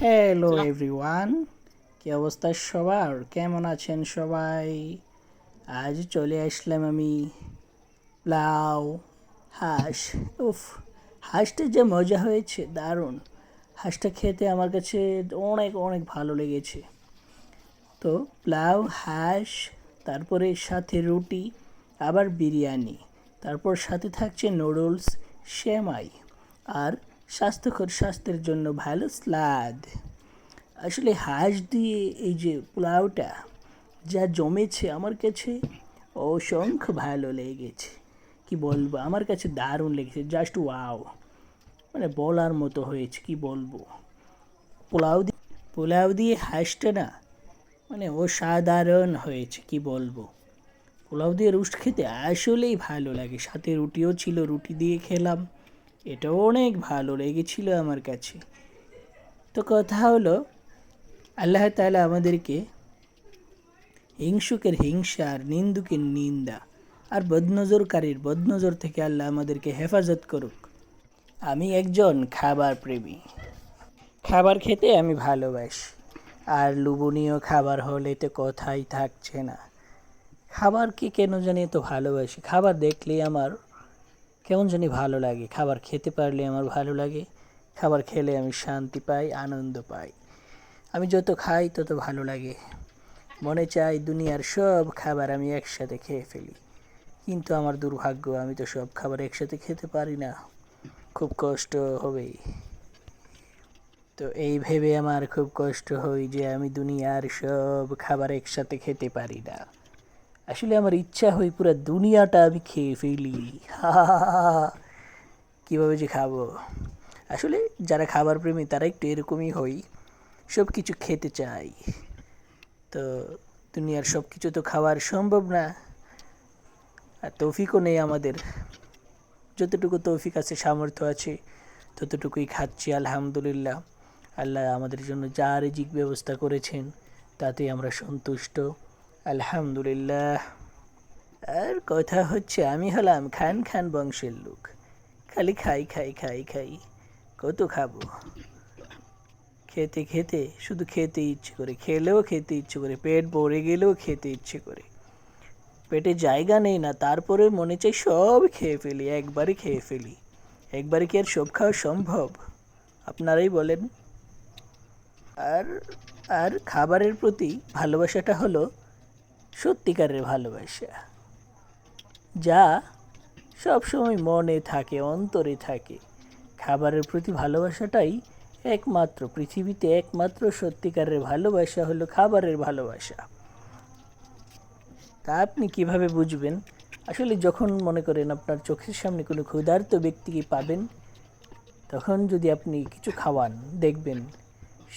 Hello everyone কি অবস্থা সবার? কেমন আছেন সবাই? আজ চলে আসলাম আমি লাউ হাঁস। উফ হাঁসটা যে মজা হয়েছে দারুণ। হাঁসটা খেতে আমার কাছে অনেক অনেক ভালো লেগেছে। তো প্লাউ হাঁস তারপরে সাথে রুটি আবার বিরিয়ানি। তারপর সাথে থাকছে নুডলস সেমাই। আর স্বাস্থ্যকর স্বাস্থ্যের জন্য ভালো স্লাদ। আসলে হাঁস দিয়ে এই যে পোলাওটা যা জমেছে আমার কাছে অসংখ্য ভালো লেগেছে। কি বলব? আমার কাছে দারুণ লেগেছে। জাস্ট ওয়াও মানে বলার মতো হয়েছে, কি বলব? পোলাও দিয়ে পোলাও দিয়ে হাঁসটা না মানে অসাধারণ হয়েছে, কি বলব? পোলাও দিয়ে রুস্ট খেতে আসলেই ভালো লাগে। সাথে রুটিও ছিল, রুটি দিয়ে খেলাম। এটাও অনেক ভালো লেগেছিল আমার কাছে। তো কথা হলো, আল্লাহ তাআলা আমাদেরকে হিংসুকের হিংসা আর নিন্দুকের নিন্দা আর বদনজরকারীর বদনজর থেকে আল্লাহ আমাদেরকে হেফাজত করুক। আমি একজন খাবার প্রেমী। খাবার খেতে আমি ভালোবাসি। আর লোভনীয় খাবার হলে তো কথাই থাকছে না। খাবারকে কেন জানি তো ভালোবাসি? খাবার দেখলেই আমার কেমন জানি ভালো লাগে। খাবার খেতে পারলে আমার ভালো লাগে। খাবার খেলে আমি শান্তি পাই, আনন্দ পাই। আমি যত খাই তত ভালো লাগে। মনে চাই দুনিয়ার সব খাবার আমি একসাথে খেয়ে ফেলি। কিন্তু আমার দুর্ভাগ্য, আমি তো সব খাবার একসাথে খেতে পারি না। খুব কষ্ট হবেই। তো এই ভেবে আমার খুব কষ্ট হয় যে আমি দুনিয়ার সব খাবার একসাথে খেতে পারি না। আসলে আমার ইচ্ছা হয় পুরো দুনিয়াটা আমি খেয়ে ফেলি। কীভাবে যে খাব? আসলে যারা খাবার প্রেমী তারা একটু এরকমই হই সব কিছু খেতে চাই। তো দুনিয়ার সব কিছু তো খাওয়ার সম্ভব না। আর তৌফিকও নেই আমাদের। যতটুকু তৌফিক আছে, সামর্থ্য আছে, ততটুকুই খাচ্ছি, আলহামদুলিল্লাহ। আল্লাহ আমাদের জন্য যা রিজিক ব্যবস্থা করেছেন তাতে আমরা সন্তুষ্ট। আলহামদুলিল্লাহ। আর কথা হচ্ছে, আমি হলাম খান খান বংশের লোক। খালি খাই খাই খাই খাই। কত খাব? খেতে খেতে, শুধু খেতে ইচ্ছে করে। খেলেও খেতে ইচ্ছে করে। পেট ভরে গেলেও খেতে ইচ্ছে করে। পেটে জায়গা নেই না, তারপরে মনে চাই সব খেয়ে ফেলি, একবারই খেয়ে ফেলি। একবারে কি আর সব খাওয়া সম্ভব? আপনারাই বলেন। আর আর খাবারের প্রতি ভালোবাসাটা হলো সত্যিকারের ভালোবাসা, যা সব সময় মনে থাকে, অন্তরে থাকে। খাবারের প্রতি ভালোবাসাটাই একমাত্র, পৃথিবীতে একমাত্র সত্যিকারের ভালোবাসা হলো খাবারের ভালোবাসা। তা আপনি কীভাবে বুঝবেন? আসলে যখন মনে করেন আপনার চোখের সামনে কোনো ক্ষুধার্ত ব্যক্তিকে পাবেন, তখন যদি আপনি কিছু খাওয়ান, দেখবেন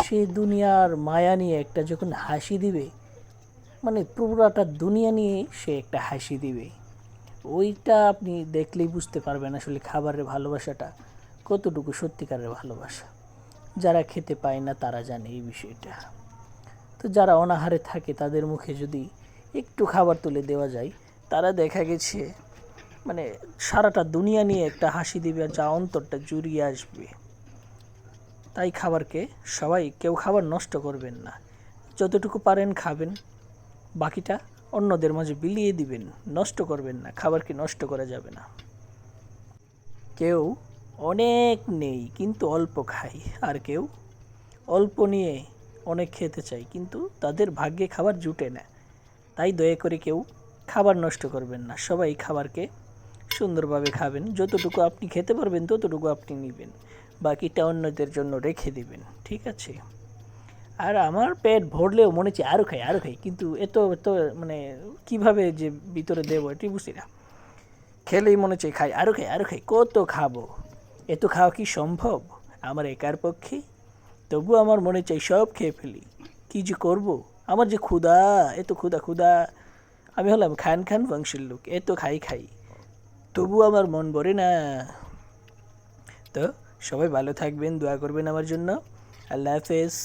সে দুনিয়ার মায়া নিয়ে একটা যখন হাসি দিবে মানে পুরোটা দুনিয়া নিয়ে সে একটা হাসি দিবে। ওইটা আপনি দেখলেই বুঝতে পারবেন আসলে খাবারের ভালোবাসাটা কতটুকু সত্যিকারের ভালোবাসা। যারা খেতে পায় না তারা জানে এই বিষয়টা। তো যারা অনাহারে থাকে তাদের মুখে যদি একটু খাবার তুলে দেওয়া যায়, তারা দেখা গেছে মানে সারাটা দুনিয়া নিয়ে একটা হাসি দিবে আর যা অন্তরটা জুড়িয়ে আসবে। তাই খাবারকে সবাই কেউ খাবার নষ্ট করবেন না। যতটুকু পারেন খাবেন। বাকিটা অন্যদের মাঝে বিলিয়ে দিবেন, নষ্ট করবেন না খাবারকে নষ্ট করা যাবে না। কেউ অনেক নেই, কিন্তু অল্প খায়, আর কেউ অল্প নিয়ে অনেক খেতে চায়, কিন্তু তাদের ভাগ্যে খাবার জুটে না। তাই দয়া করে কেউ খাবার নষ্ট করবেন না, সবাই খাবারকে সুন্দরভাবে খাবেন, যতটুকু আপনি খেতে পারবেন, ততটুকু আপনি নেবেন, বাকিটা অন্যদের জন্য রেখে দিবেন, ঠিক আছে? আর আমার পেট ভরলেও মনে হচ্ছে আরও খাই আরও খাই। কিন্তু এত এত মানে কীভাবে যে ভিতরে দেবো এটি বুঝি না। খেলেই মনে হচ্ছে খাই আরও খাই আরও খাই, কত খাব? এত খাওয়া কি সম্ভব? আমার একার পক্ষে? তবু আমার মনে চাই সব খেয়ে ফেলি। কী যে করব? আমার যে ক্ষুদা এত ক্ষুদা ক্ষুদা আমি হলাম খান খান বংশের লোক, এত খাই খাই। তবু আমার মন ভরে না। তো সবাই ভালো থাকবেন, দোয়া করবেন আমার জন্য। আল্লাহ হাফেজ।